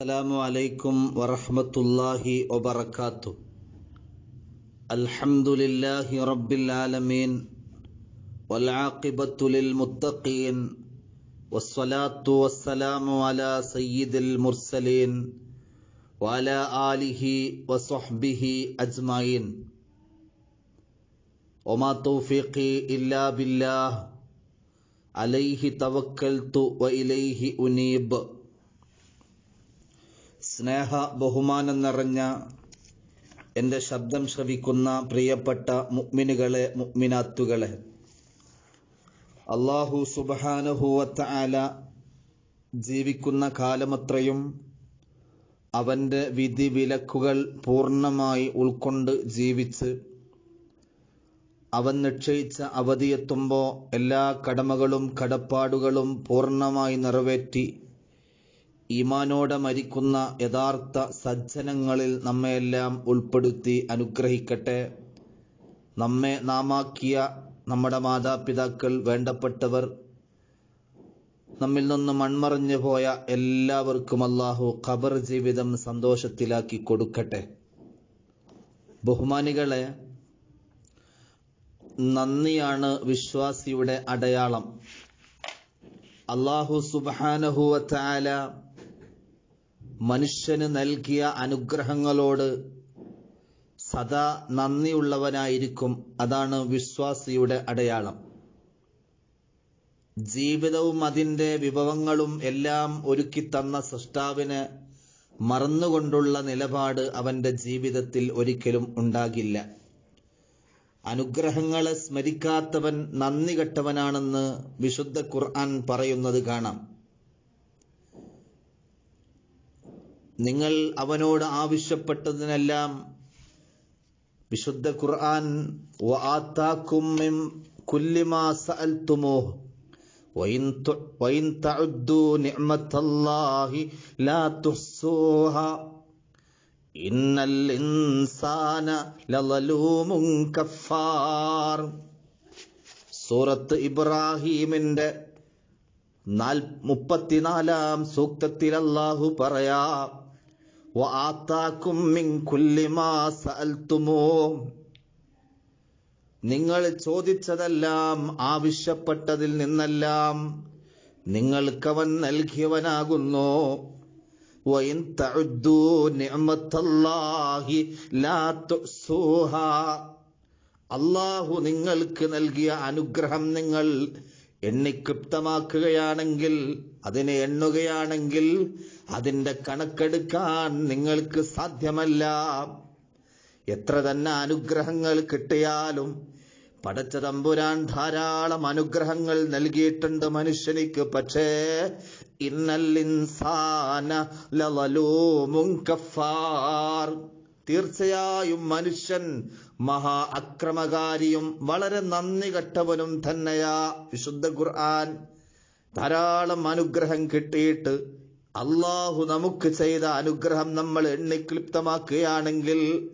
السلام عليكم ورحمة الله وبركاته. الحمد لله رب العالمين والعاقبة للمتقين والصلاة والسلام على سيد المرسلين وعلى آله وصحبه أجمعين. وما توفيقي إلا بالله. عليه توكلت وإليه أنيب. സ്നേഹ ബഹുമാനം നിറഞ്ഞ എന്റെ ശബ്ദം ശ്രവിക്കുന്ന പ്രിയപ്പെട്ട മുക്മിനുകളെ മുക്മിനാത്തുകളെ അള്ളാഹു സുബാനുഹൂവത്ത ആല ജീവിക്കുന്ന കാലമത്രയും അവന്റെ വിധി വിലക്കുകൾ പൂർണമായി ഉൾക്കൊണ്ട് ജീവിച്ച് അവൻ നിശ്ചയിച്ച അവധിയെത്തുമ്പോൾ എല്ലാ കടമകളും കടപ്പാടുകളും പൂർണമായി നിറവേറ്റി ഈമാനോടെ മരിക്കുന്ന യഥാർത്ഥ സജ്ജനങ്ങളിൽ നമ്മയെല്ലാം ഉൾപ്പെടുത്തി അനുഗ്രഹിക്കട്ടെ. നമ്മെ നാമാക്കിയ നമ്മുടെ മാതാപിതാക്കൾ വേണ്ടപ്പെട്ടവർ നമ്മിൽ നിന്ന് മൺമറഞ്ഞു പോയ എല്ലാവർക്കും അള്ളാഹു ഖബർ ജീവിതം സന്തോഷത്തിലാക്കി കൊടുക്കട്ടെ. ബഹുമാനികളെ നന്ദിയാണ് വിശ്വാസിയുടെ അടയാളം. അള്ളാഹു സുബാനഹുവല മനുഷ്യന് നൽകിയ അനുഗ്രഹങ്ങളോട് സദാ നന്ദിയുള്ളവനായിരിക്കും. അതാണ് വിശ്വാസിയുടെ അടയാളം. ജീവിതവും അതിന്റെ വിഭവങ്ങളും എല്ലാം ഒരുക്കി തന്ന സൃഷ്ടാവിന് മറന്നുകൊണ്ടുള്ള നിലപാട് അവന്റെ ജീവിതത്തിൽ ഒരിക്കലും ഉണ്ടാകില്ല. അനുഗ്രഹങ്ങളെ സ്മരിക്കാത്തവൻ നന്ദി കെട്ടവനാണെന്ന് വിശുദ്ധ ഖുർആൻ പറയുന്നത് കാണാം. നിങ്ങൾ അവനോട് ആവശ്യപ്പെട്ടതിനെല്ലാം വിശുദ്ധ ഖുർആൻ സൂറത്ത് ഇബ്രാഹീമിന്റെ മുപ്പത്തിനാലാം സൂക്തത്തിൽ അല്ലാഹു പറയാ നിങ്ങൾ ചോദിച്ചതെല്ലാം ആവശ്യപ്പെട്ടതിൽ നിന്നെല്ലാം നിങ്ങൾക്കവൻ നൽകിയവനാകുന്നു. അള്ളാഹു നിങ്ങൾക്ക് നൽകിയ അനുഗ്രഹം നിങ്ങൾ എണ്ണിക്ലിപ്തമാക്കുകയാണെങ്കിൽ അതിനെ എണ്ണുകയാണെങ്കിൽ അതിന്റെ കണക്കെടുക്കാൻ നിങ്ങൾക്ക് സാധ്യമല്ല. എത്ര തന്നെ അനുഗ്രഹങ്ങൾ കിട്ടിയാലും പടച്ച തമ്പുരാൻ ധാരാളം അനുഗ്രഹങ്ങൾ നൽകിയിട്ടുണ്ട് മനുഷ്യനിക്ക്. പക്ഷേ ഇന്നൽ ഇൻസാന കഫാർ. തീർച്ചയായും മനുഷ്യൻ മഹാ അക്രമകാരിയും വളരെ നന്ദി കെട്ടവനും തന്നെയാ. വിശുദ്ധ ഖുർആൻ ധാരാളം അനുഗ്രഹം കിട്ടിയിട്ട് അള്ളാഹു നമുക്ക് ചെയ്ത അനുഗ്രഹം നമ്മൾ എണ്ണിക്ലിപ്തമാക്കുകയാണെങ്കിൽ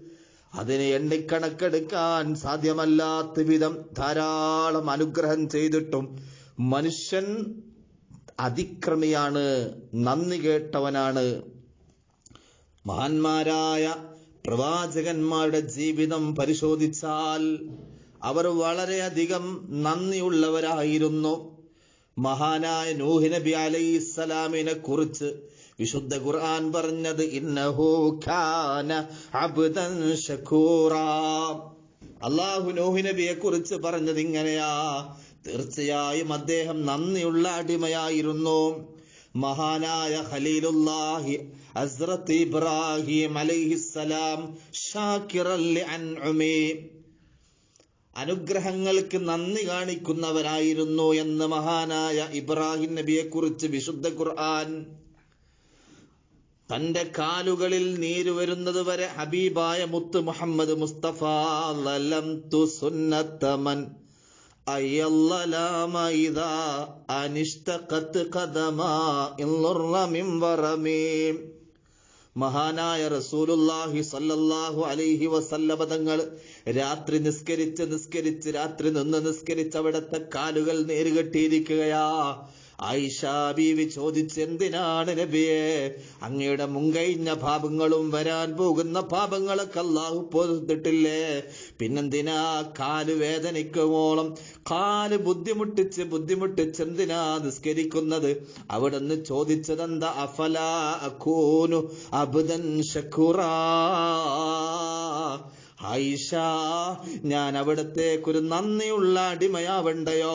അതിനെ എണ്ണിക്കണക്കെടുക്കാൻ സാധ്യമല്ലാത്ത വിധം ധാരാളം അനുഗ്രഹം ചെയ്തിട്ടും മനുഷ്യൻ അതിക്രമിയാണ് നന്ദി കേട്ടവനാണ്. മഹാന്മാരായ പ്രവാചകന്മാരുടെ ജീവിതം പരിശോധിച്ചാൽ അവർ വളരെയധികം നന്ദിയുള്ളവരായിരുന്നു. മഹാനായ നൂഹ് നബി അലൈഹിസ്സലാമിനെ കുറിച്ച് വിശുദ്ധ ഖുർആൻ പറഞ്ഞത് ഇന്നഹു അബ്ദൻ അള്ളാഹു നൂഹ് നബിയെ കുറിച്ച് പറഞ്ഞത് ഇങ്ങനെയാ. തീർച്ചയായും അദ്ദേഹം നന്ദിയുള്ള അടിമയായിരുന്നു. മഹാനായ ഖലീലുല്ലാഹി ഹസ്രത്ത് ഇബ്രാഹിം അലൈഹിസ്സലാം ഷാക്കിറല്ലി അൻഉമി. അനുഗ്രഹങ്ങൾക്ക് നന്ദി കാണിക്കുന്നവരായിരുന്നു എന്ന് മഹാനായ ഇബ്രാഹിം നബിയെ കുറിച്ച് വിശുദ്ധ ഖുർആൻ തന്റെ കാലുകളിൽ നീര് വരുന്നത് വരെ ഹബീബായ മുത്ത് മുഹമ്മദ് മുസ്തഫ ലലം തു സുന്നത്തമൻ അനിഷ്ടഖത്ത് ഖദമാ ഇൻളുറ മിൻ വറമീം മഹാനായ റസൂലുല്ലാഹി സല്ലല്ലാഹു അലൈഹി വസല്ലമ തങ്ങൾ രാത്രി നിസ്കരിച്ച് നിസ്കരിച്ച് രാത്രി നിന്ന് നിസ്കരിച്ച് അവിടുത്തെ കാലുകൾ നേരുകെട്ടിയിരിക്കുകയാ. ആയിഷ ബീവി ചോദിച്ചെന്തിനാണ് നബിയെ? അങ്ങയുടെ മുങ്കയിഞ്ഞ പാപങ്ങളും വരാൻ പോകുന്ന പാപങ്ങളൊക്കെ അള്ളാഹു പൊറുത്തിട്ടില്ലേ? പിന്നെന്തിനാ കാൽ വേദനിക്കുമോളം കാൽ ബുദ്ധിമുട്ടിച്ച് ബുദ്ധിമുട്ടിച്ച് എന്തിനാ നിസ്കരിക്കുന്നത്? അവിടെ നിന്ന് ചോദിച്ചതെന്താ അക്കൂനു അബുദൻ ഷക്കുറാ ആയിഷ ഞാൻ അവിടത്തേക്കൊരു നന്ദിയുള്ള അടിമയാവണ്ടയോ?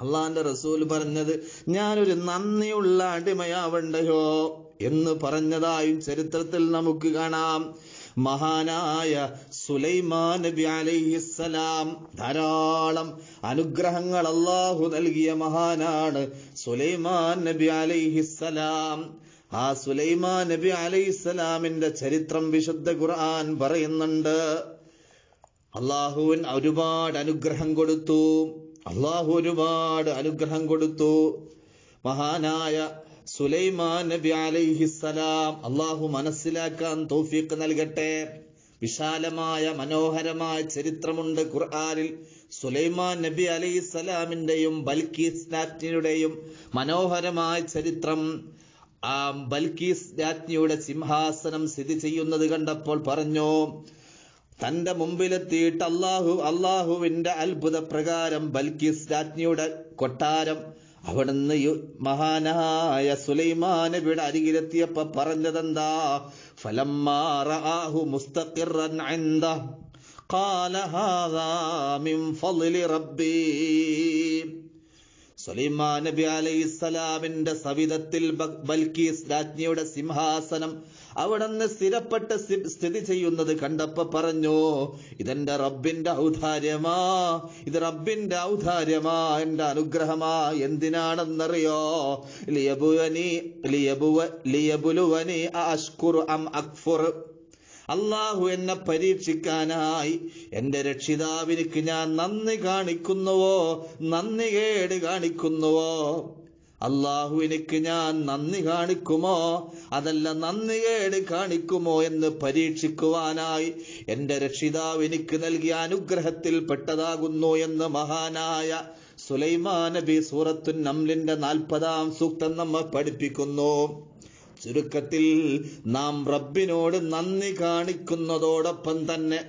അള്ളാന്റെ റസൂൽ പറഞ്ഞത് ഞാനൊരു നന്ദിയുള്ള അടിമയാവണ്ടയോ? എന്ന് പറഞ്ഞതായും ചരിത്രത്തിൽ നമുക്ക് കാണാം. മഹാനായ സുലൈമാൻ നബി അലൈഹിസ്സലാം ധാരാളം അനുഗ്രഹങ്ങൾ അള്ളാഹു നൽകിയ മഹാനാണ് സുലൈമാൻ നബി അലൈഹിസ്സലാം. ആ സുലൈമാൻ നബി അലൈഹിസ്സലാമിന്റെ ചരിത്രം വിശുദ്ധ ഖുർആൻ പറയുന്നുണ്ട് അള്ളാഹുവിൻ ഒരുപാട് അനുഗ്രഹം കൊടുത്തു. അള്ളാഹു ഒരുപാട് അനുഗ്രഹം കൊടുത്തു. മഹാനായ സുലൈമാൻ നബി അലൈഹിസ്സലാം അള്ളാഹു മനസ്സിലാക്കാൻ തൗഫീഖ് നൽകട്ടെ. വിശാലമായ മനോഹരമായ ചരിത്രമുണ്ട് ഖുർആാനിൽ. സുലൈമാൻ നബി അലൈഹിസ്സലാമിന്റെയും ബൽക്കീസ് രാജ്ഞിയുടെയും മനോഹരമായ ചരിത്രം. ആ ബൽക്കീസ് രാജ്ഞിയുടെ സിംഹാസനം സ്ഥിതി ചെയ്യുന്നത് കണ്ടപ്പോൾ പറഞ്ഞു തന്റെ മുമ്പിലെത്തിയിട്ട് അള്ളാഹു അള്ളാഹുവിന്റെ അത്ഭുത പ്രകാരം ബൽക്കീസ് രാജ്ഞിയുടെ കൊട്ടാരം അവിടുന്ന് യു- മഹാനായ സുലൈമാൻ നബിയുടെ അരികിലെത്തിയപ്പോ പറഞ്ഞതെന്താ ഫലമ്മാറു മുസ്തഖിറൻ عنده قال هذا من فضل ربي സുലൈമാൻ നബി അലൈഹി അലൈഹിസ്സലാമിന്റെ സവിധത്തിൽ ബൽക്കീസ് രാജ്ഞിയുടെ സിംഹാസനം അവിടുന്ന് സ്ഥിരപ്പെട്ട് സ്ഥിതി ചെയ്യുന്നത് കണ്ടപ്പോ പറഞ്ഞു ഇതെന്റെ റബ്ബിന്റെ ഔദാര്യമാ? ഇത് റബ്ബിന്റെ ഔദാര്യമാ? എന്റെ അനുഗ്രഹമാ? എന്തിനാണെന്നറിയോ? ലിയബുവനി ലിയബുവ ലിയബുലുവനി അഷ്കുർ അം അക്ഫുർ അള്ളാഹു എന്നെ പരീക്ഷിക്കാനായി എന്റെ രക്ഷിതാവിനിക്ക് ഞാൻ നന്ദി കാണിക്കുന്നുവോ? നന്ദി കേട് കാണിക്കുന്നുവോ? അള്ളാഹുവിനിക്ക് ഞാൻ നന്ദി കാണിക്കുമോ? അതല്ല നന്ദി കേട് കാണിക്കുമോ എന്ന് പരീക്ഷിക്കുവാനായി എന്റെ രക്ഷിതാവ് എനിക്ക് നൽകിയ അനുഗ്രഹത്തിൽ പെട്ടതാകുന്നു എന്ന് മഹാനായ സുലൈമാ നബി സൂറത്തു നംലിന്റെ നാൽപ്പതാം സൂക്തം നമ്മെ പഠിപ്പിക്കുന്നു. ചുരുക്കത്തിൽ നാം റബ്ബിനോട് നന്ദി കാണിക്കുന്നതോടൊപ്പം തന്നെ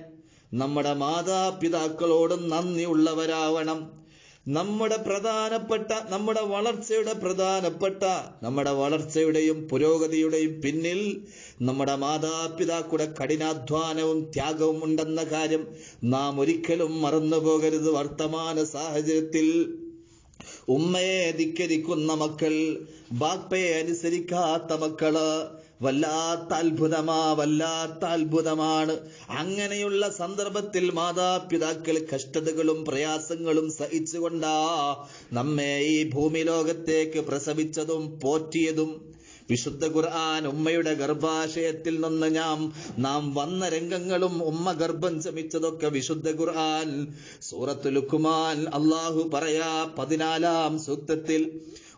നമ്മുടെ മാതാപിതാക്കളോട് നന്ദിയുള്ളവരാവണം. നമ്മുടെ പ്രധാനപ്പെട്ട നമ്മുടെ വളർച്ചയുടെ പ്രധാനപ്പെട്ട നമ്മുടെ വളർച്ചയുടെയും പുരോഗതിയുടെയും പിന്നിൽ നമ്മുടെ മാതാപിതാക്കളുടെ കഠിനാധ്വാനവും ത്യാഗവും ഉണ്ടെന്ന കാര്യം നാം ഒരിക്കലും മറന്നു പോകരുത് വർത്തമാന സാഹചര്യത്തിൽ ഉമ്മയെ ധിക്കരിക്കുന്ന മക്കൾ ബാപ്പയെ അനുസരിക്കാത്ത മക്കൾ വല്ലാത്ത അത്ഭുതമാ വല്ലാത്ത അത്ഭുതമാണ്. അങ്ങനെയുള്ള സന്ദർഭത്തിൽ മാതാപിതാക്കൾ കഷ്ടതകളും പ്രയാസങ്ങളും സഹിച്ചുകൊണ്ടാ നമ്മെ ഈ ഭൂമി ലോകത്തേക്ക് പ്രസവിച്ചതും പോറ്റിയതും വിശുദ്ധ ഖുർആൻ ഉമ്മയുടെ ഗർഭാശയത്തിൽ നിന്ന് നാം നാം വന്ന രംഗങ്ങളും ഉമ്മ ഗർഭം ചമിച്ചതൊക്കെ വിശുദ്ധ ഖുർആൻ സൂറത്തു ലുക്കുമാൻ അള്ളാഹു പറയാ പതിനാലാം സൂക്തത്തിൽ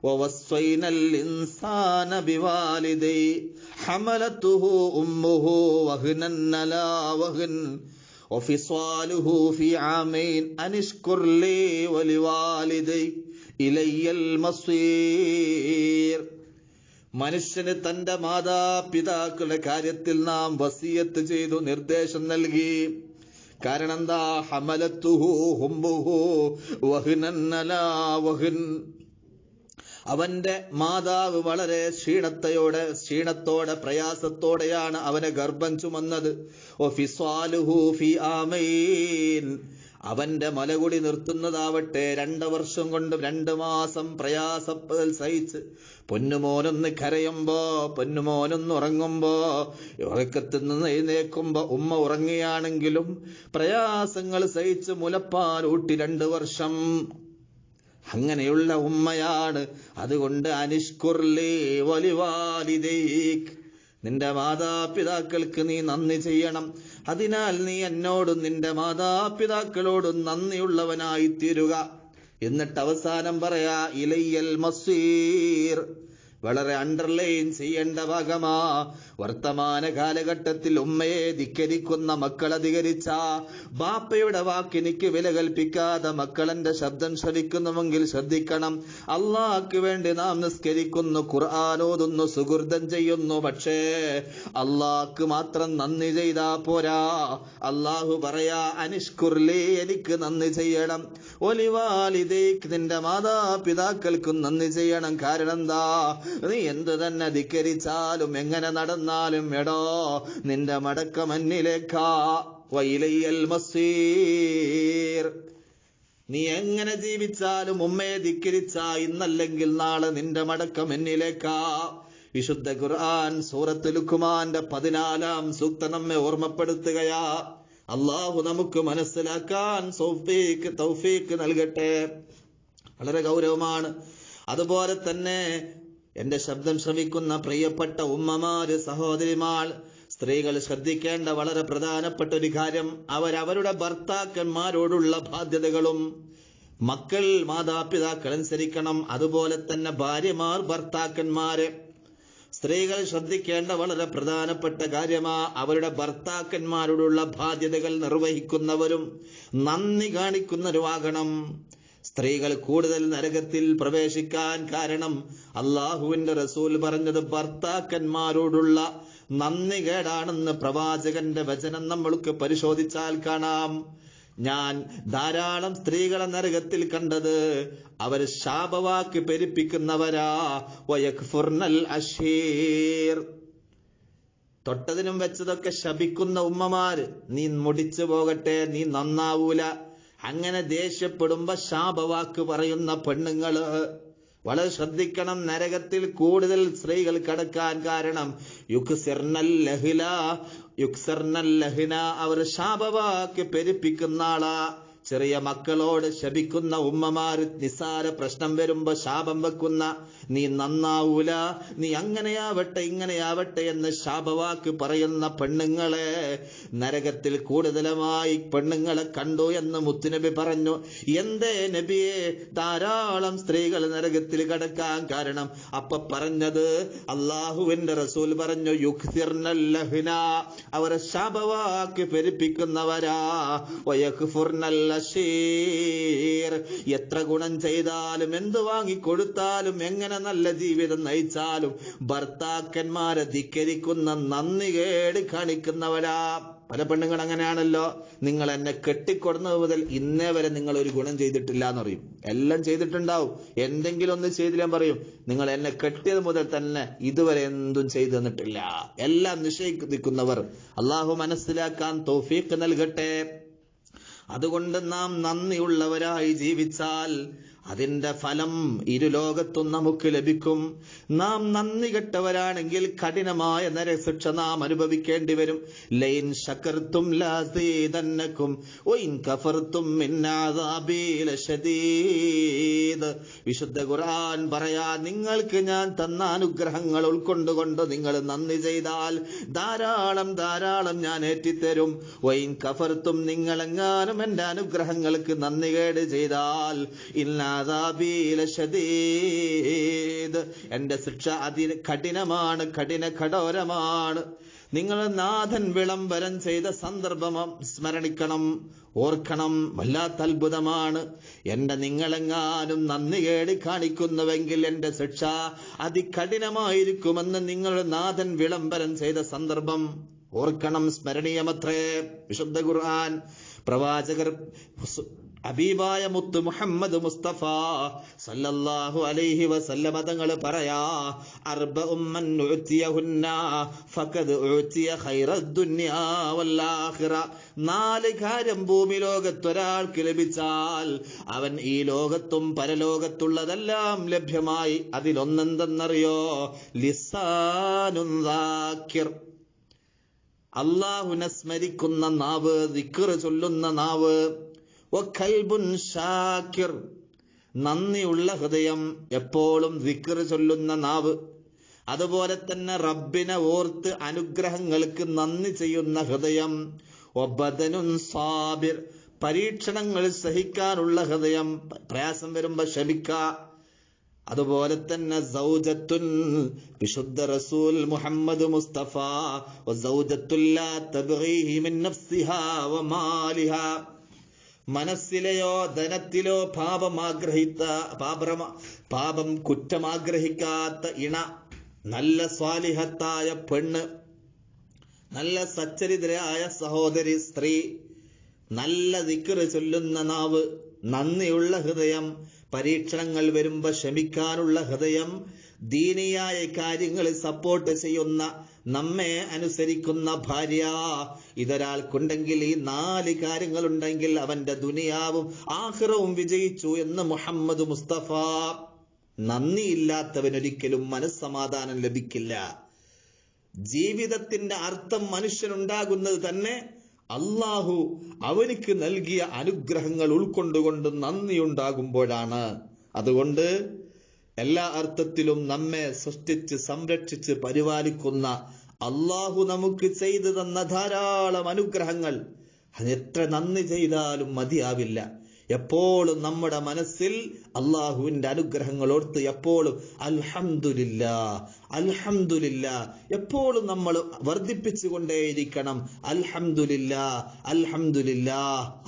ووصينا الإنسان بوالديه حملته أمه وهنا على وهن وفصاله في عامين أن اشكر لي ولوالديك إلي المصير മനുഷ്യന് തന്റെ മാതാപിതാക്കളുടെ കാര്യത്തിൽ നാം വസീയത്ത് ചെയ്തു നിർദ്ദേശം നൽകി. കാരണം എന്താ ഹമലത്തുഹു അവന്റെ മാതാവ് വളരെ ക്ഷീണത്തയോടെ ക്ഷീണത്തോടെ പ്രയാസത്തോടെയാണ് അവനെ ഗർഭം ചുമന്നത്. അവന്റെ മലകുടി നിർത്തുന്നതാവട്ടെ. രണ്ട് വർഷം കൊണ്ട് രണ്ട് മാസം പ്രയാസപ്പതൽ സഹിച്ച് പൊന്നുമോനൊന്ന് കരയുമ്പോ പൊന്നുമോനൊന്ന് ഉറങ്ങുമ്പോ ഉറക്കത്തിൽ നിന്ന് എഴുന്നേക്കുമ്പോ ഉമ്മ ഉറങ്ങുകയാണെങ്കിലും പ്രയാസങ്ങൾ സഹിച്ച് മുലപ്പാൽ ഊട്ടി രണ്ട് വർഷം. അങ്ങനെയുള്ള ഉമ്മയാണ്. അതുകൊണ്ട് അനിഷ്കുർലേ വലിവാലിതേക്ക് നിന്റെ മാതാപിതാക്കൾക്ക് നീ നന്ദി ചെയ്യണം. അതിനാൽ നീ എന്നോടും നിന്റെ മാതാപിതാക്കളോടും നന്ദിയുള്ളവനായി തീരുക എന്നിട്ട് അവസാനം പറയാ ഇലയ്യൽ മസീർ. വളരെ അണ്ടർലൈൻ ചെയ്യേണ്ട ഭാഗമാ. വർത്തമാന കാലഘട്ടത്തിൽ ഉമ്മയെ ധിക്കരിക്കുന്ന മക്കൾ അധികരിച്ച ബാപ്പയുടെ വാക്കിനിക്ക് വില കൽപ്പിക്കാതെ മക്കളെന്റെ ശബ്ദം ശ്രവിക്കുന്നുവെങ്കിൽ ശ്രദ്ധിക്കണം. അള്ളാഹ്ക്ക് വേണ്ടി നാം നിസ്കരിക്കുന്നു ഖുർആാനോതുന്നു സുഹൃതം ചെയ്യുന്നു. പക്ഷേ അള്ളാഹ്ക്ക് മാത്രം നന്ദി ചെയ്താ പോരാ. അള്ളാഹു പറയാ അനിഷ്കുർലി എനിക്ക് നന്ദി ചെയ്യണം. ഒലിവാലിതേക്ക് നിന്റെ മാതാപിതാക്കൾക്കും നന്ദി ചെയ്യണം. കാരണം എന്താ? നീ എന്ത് തന്നെ ധിക്കരിച്ചാലും എങ്ങനെ നടന്നാലും എടോ നിന്റെ മടക്കമന്നിലേക്കാ. വൈലയ്യൽ നീ എങ്ങനെ ജീവിച്ചാലും ഉമ്മയെ ധിക്കരിച്ച ഇന്നല്ലെങ്കിൽ നാളെ നിന്റെ മടക്കം എന്നിലേക്കാ വിശുദ്ധ ഖുർആൻ സൂറത്ത് ലുക്കുമാന്റെ പതിനാലാം സൂക്ത നമ്മെ ഓർമ്മപ്പെടുത്തുകയാ. അള്ളാഹു നമുക്ക് മനസ്സിലാക്കാൻ സൗഫീക്ക് തൗഫീക്ക് നൽകട്ടെ. വളരെ ഗൗരവമാണ്. അതുപോലെ തന്നെ എന്റെ ശബ്ദം ശ്രവിക്കുന്ന പ്രിയപ്പെട്ട ഉമ്മമാര് സഹോദരിമാൾ സ്ത്രീകൾ ശ്രദ്ധിക്കേണ്ട വളരെ പ്രധാനപ്പെട്ട ഒരു കാര്യം അവരവരുടെ ഭർത്താക്കന്മാരോടുള്ള ബാധ്യതകളും മക്കൾ മാതാപിതാക്കൾ അനുസരിക്കണം. അതുപോലെ തന്നെ ഭാര്യമാർ ഭർത്താക്കന്മാര്. സ്ത്രീകൾ ശ്രദ്ധിക്കേണ്ട വളരെ പ്രധാനപ്പെട്ട കാര്യമാ അവരുടെ ഭർത്താക്കന്മാരോടുള്ള ബാധ്യതകൾ നിർവഹിക്കുന്നവരും നന്ദി കാണിക്കുന്നവരുമാകണം. സ്ത്രീകൾ കൂടുതൽ നരകത്തിൽ പ്രവേശിക്കാൻ കാരണം അള്ളാഹുവിന്റെ റസൂൽ പറഞ്ഞത് ഭർത്താക്കന്മാരോടുള്ള നന്ദി കേടാണെന്ന് പ്രവാചകന്റെ വചനം നമ്മൾക്ക് പരിശോധിച്ചാൽ കാണാം. ഞാൻ ധാരാളം സ്ത്രീകളെ നരകത്തിൽ കണ്ടത് അവർ ശാപവാക്ക് പെരുപ്പിക്കുന്നവരാ. വയക്ഫുർനൽ അഷീർ തൊട്ടതിനും വെച്ചതൊക്കെ ശപിക്കുന്ന ഉമ്മമാര് നീ മുടിച്ചു പോകട്ടെ നീ നന്നാവൂല അങ്ങനെ ദേഷ്യപ്പെടുമ്പോ ശാപവാക്ക് പറയുന്ന പെണ്ണുങ്ങൾ വളരെ ശ്രദ്ധിക്കണം. നരകത്തിൽ കൂടുതൽ സ്ത്രീകൾ കടക്കാൻ കാരണം യുക്സിർനൽ ലഹില യുക്സർനൽ ലഹിന അവർ ശാപവാക്ക് പെരുപ്പിക്കുന്ന ആളാ. ചെറിയ മക്കളോട് ശപിക്കുന്ന ഉമ്മമാർ നിസ്സാര പ്രശ്നം വരുമ്പോ ശാപം വെക്കുന്ന നീ നന്നാവൂല നീ അങ്ങനെയാവട്ടെ ഇങ്ങനെയാവട്ടെ എന്ന് ശാപവാക്ക് പറയുന്ന പെണ്ണുങ്ങളെ നരകത്തിൽ കൂടുതലമായി പെണ്ണുങ്ങളെ കണ്ടു എന്ന് മുത്തുനബി പറഞ്ഞു. എന്തേ നബിയെ ധാരാളം സ്ത്രീകൾ നരകത്തിൽ കടക്കാൻ കാരണം. അപ്പൊ പറഞ്ഞത് അള്ളാഹുവിന്റെ റസൂൽ പറഞ്ഞു യുക്തിർനല്ലഹിന അവരെ ശാപവാക്ക് പെരുപ്പിക്കുന്നവരാ. വയക്ഫുർനൽ എത്ര ഗുണം ചെയ്താലും എന്ത് വാങ്ങിക്കൊടുത്താലും എങ്ങനെ നല്ല ജീവിതം നയിച്ചാലും ഭർത്താക്കന്മാരെ ധിക്കരിക്കുന്ന നന്ദി കേട് കാണിക്കുന്നവരാ. പല പെണ്ണുങ്ങൾ അങ്ങനെയാണല്ലോ. നിങ്ങൾ എന്നെ കെട്ടിക്കൊടുന്നത് മുതൽ ഇന്നേ വരെ നിങ്ങൾ ഒരു ഗുണം ചെയ്തിട്ടില്ല എന്ന് പറയും. എല്ലാം ചെയ്തിട്ടുണ്ടാവും. എന്തെങ്കിലും ഒന്ന് ചെയ്തില്ല പറയും. നിങ്ങൾ എന്നെ കെട്ടിയത് മുതൽ തന്നെ ഇതുവരെ എന്തും ചെയ്തു തന്നിട്ടില്ല. എല്ലാം നിഷേധിക്കുന്നവർ അള്ളാഹു മനസ്സിലാക്കാൻ തോഫീക്ക് നൽകട്ടെ. അതുകൊണ്ട് നാം നന്ദിയുള്ളവരായി ജീവിച്ചാൽ അതിന്റെ ഫലം ഇരുലോകത്തും നമുക്ക് ലഭിക്കും. നാം നന്ദി കെട്ടവരാണെങ്കിൽ കഠിനമായ നരശിക്ഷ നാം അനുഭവിക്കേണ്ടി വരും. ലൈൻ ശക്കർത്തും ലാസീതന്നക്കും ഒയിൻ കഫർത്തും വിശുദ്ധ ഖുർആൻ പറയാ നിങ്ങൾക്ക് ഞാൻ തന്ന അനുഗ്രഹങ്ങൾ ഉൾക്കൊണ്ടുകൊണ്ട് നിങ്ങൾ നന്ദി ചെയ്താൽ ധാരാളം ധാരാളം ഞാൻ ഏറ്റിത്തരും. വൈൻ കഫർത്തും നിങ്ങളെങ്ങാനും എന്റെ അനുഗ്രഹങ്ങൾക്ക് നന്ദി കേട് ചെയ്താൽ ഇല്ലാതാബീലശദീദ് എന്റെ ശിക്ഷ അതി കഠിനമാണ് കഠിന കഠോരമാണ്. നിങ്ങൾ നാഥൻ വിളംബരം ചെയ്ത സന്ദർഭം സ്മരണിക്കണം ഓർക്കണം. വല്ലാത്ത അത്ഭുതമാണ്. എന്റെ നിങ്ങളെങ്ങാനും നന്ദി കേടി കാണിക്കുന്നുവെങ്കിൽ എന്റെ ശിക്ഷ അതികഠിനമായിരിക്കുമെന്ന് നിങ്ങൾ നാഥൻ വിളംബരം ചെയ്ത സന്ദർഭം ഓർക്കണം സ്മരണീയമത്രേ. വിശുദ്ധ ഖുർആൻ. പ്രവാചകർ അബീബായ മുത്ത് മുഹമ്മദ് മുസ്തഫ സല്ലല്ലാഹു അലൈഹി വസല്ലമ തങ്ങൾ പറയാ അർബ മൻ ഉഅതിയഹുന്ന ഫഖദ് ഉഅതിയ ഖൈറദ് ദുനിയാ വൽ ആഖിറ നാല് കാര്യം ഭൂമി ലോകത്തൊരാൾക്ക് ലഭിച്ചാൽ അവൻ ഈ ലോകത്തും പരലോകത്തുള്ളതെല്ലാം ലഭ്യമായി. അതിലൊന്നെന്തെന്നറിയോ? ലിസാനുൻ അള്ളാഹുനെ സ്മരിക്കുന്ന നാവ് ദിക്കർ ചൊല്ലുന്ന നാവ്. നന്ദിയുള്ള ഹൃദയം എപ്പോഴും ദിക്കർ ചൊല്ലുന്ന നാവ്. അതുപോലെ തന്നെ റബ്ബിനെ ഓർത്ത് അനുഗ്രഹങ്ങൾക്ക് നന്ദി ചെയ്യുന്ന ഹൃദയം. ഒബദനുൻ സാബിർ. പരീക്ഷണങ്ങൾ സഹിക്കാനുള്ള ഹൃദയം. പ്രയാസം വരുമ്പോ ക്ഷമിക്ക അതുപോലെ തന്നെ സൗജത്തുൻ വിശുദ്ധ റസൂൽ മുഹമ്മദ് മുസ്തഫ മനസ്സിലെയോ ധനത്തിലോ പാപം ആഗ്രഹിത്ത പാപരമ പാപം കുറ്റമാഗ്രഹിക്കാത്ത ഇണ നല്ല സ്വാലിഹത്തായ പെണ്ണ് നല്ല സച്ചരിതരായ സഹോദരി സ്ത്രീ നല്ല ദിക്കറ് ചൊല്ലുന്ന നാവ് നന്ദിയുള്ള ഹൃദയം പരീക്ഷണങ്ങൾ വരുമ്പോ ക്ഷമിക്കാനുള്ള ഹൃദയം ദീനിയായ കാര്യങ്ങൾ സപ്പോർട്ട് ചെയ്യുന്ന നമ്മെ അനുസരിക്കുന്ന ഭാര്യ. ഇതൊരാൾക്കുണ്ടെങ്കിൽ ഈ നാല് കാര്യങ്ങളുണ്ടെങ്കിൽ അവന്റെ ദുനിയാവും ആഹ്റവും വിജയിച്ചു എന്ന് മുഹമ്മദ് മുസ്തഫ. നന്ദിയില്ലാത്തവനൊരിക്കലും മനസ്സമാധാനം ലഭിക്കില്ല. ജീവിതത്തിന്റെ അർത്ഥം മനുഷ്യനുണ്ടാകുന്നത് തന്നെ അള്ളാഹു അവനിക്ക് നൽകിയ അനുഗ്രഹങ്ങൾ ഉൾക്കൊണ്ടുകൊണ്ട് നന്ദിയുണ്ടാകുമ്പോഴാണ്. അതുകൊണ്ട് എല്ലാ അർത്ഥത്തിലും നമ്മെ സൃഷ്ടിച്ച് സംരക്ഷിച്ച് പരിപാലിക്കുന്ന അള്ളാഹു നമുക്ക് ചെയ്തു തന്ന ധാരാളം അനുഗ്രഹങ്ങൾ അത് എത്ര നന്ദി ചെയ്താലും മതിയാവില്ല. എപ്പോഴും നമ്മുടെ മനസ്സിൽ അള്ളാഹുവിന്റെ അനുഗ്രഹങ്ങൾ ഓർത്ത് എപ്പോഴും അൽഹംദുലില്ല അൽഹംദുലില്ല എപ്പോഴും നമ്മൾ വർദ്ധിപ്പിച്ചു കൊണ്ടേയിരിക്കണം അൽഹംദുലില്ല അൽഹംദുലില്ല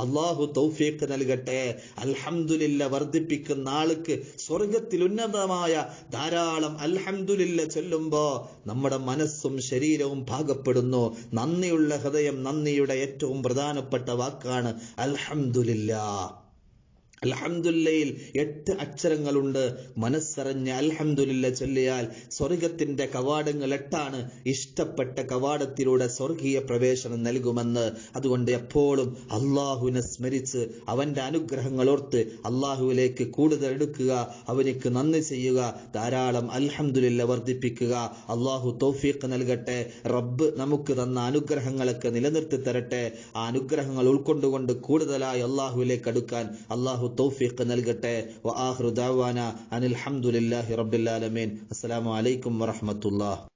അള്ളാഹു തൗഫീഖ് നൽകട്ടെ. അൽഹംദുലില്ല വർദ്ധിപ്പിക്കുന്ന ആൾക്ക് സ്വർഗത്തിൽ ഉന്നതമായ ധാരാളം അൽഹംദുലില്ല ചൊല്ലുമ്പോൾ നമ്മുടെ മനസ്സും ശരീരവും ഭാഗപ്പെടുന്നു. നന്ദിയുള്ള ഹൃദയം നന്ദിയുടെ ഏറ്റവും പ്രധാനപ്പെട്ട വാക്കാണ് അൽഹംദുലില്ല അൽഹംദുല്ലയിൽ എട്ട് അക്ഷരങ്ങളുണ്ട്. മനസ്സറിഞ്ഞ് അൽഹംദുലില്ല ചൊല്ലിയാൽ സ്വർഗത്തിന്റെ കവാടങ്ങൾ എട്ടാണ്. ഇഷ്ടപ്പെട്ട കവാടത്തിലൂടെ സ്വർഗീയ പ്രവേശനം നൽകുമെന്ന്. അതുകൊണ്ട് എപ്പോഴും അള്ളാഹുവിനെ സ്മരിച്ച് അവന്റെ അനുഗ്രഹങ്ങൾ ഓർത്ത് അള്ളാഹുവിലേക്ക് കൂടുതൽ എടുക്കുക അവനിക്ക് നന്ദി ചെയ്യുക ധാരാളം അൽഹംദുലില്ല വർദ്ധിപ്പിക്കുക. അള്ളാഹു തൗഫീഖ് നൽകട്ടെ. റബ്ബ് നമുക്ക് തന്ന അനുഗ്രഹങ്ങളൊക്കെ നിലനിർത്തി തരട്ടെ. ആ അനുഗ്രഹങ്ങൾ ഉൾക്കൊണ്ടുകൊണ്ട് കൂടുതലായി അള്ളാഹുവിലേക്ക് അടുക്കാൻ അള്ളാഹു തൗഫീഖ് നൽകട്ടെ. വ ഹംദുലില്ലാഹി റബ്ബിൽ ആലമീൻ. അസ്സലാമു അലൈക്കും വറഹ്മത്തുള്ളാഹി.